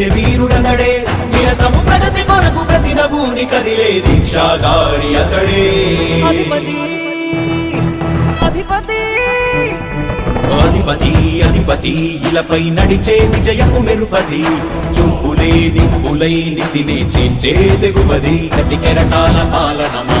పిలిచే వీరుడతడే. నిరతము ప్రగతి కొరకు ప్రతి నభూని కదిలే దీక్షాగారి అతడే. అధిపతి అధిపతి. అధిపతి అధిపతి ఇలపై నడిచే విజయము మెరుపది. చూపులే నిప్పులై నిసినే చేంచే తెగువది. కటి కెరటాల పాలనమా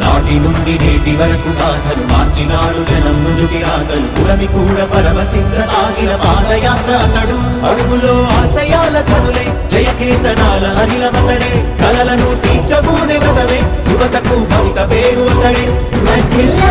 నాటి నుండి నేటి వరకు సాధలు మార్చినాడు జనం నుదుటి రాగలు పురమి కూడా పరవశించ సాగిన పాదయాత్ర అతడు. అడుగులో ఆశయాల కనులై జయకేతనాల అనిలమతడే. కలలను తీర్చబూనే వ్రతమే యువతకు భవిత పేరు అతడే. మధ్యలో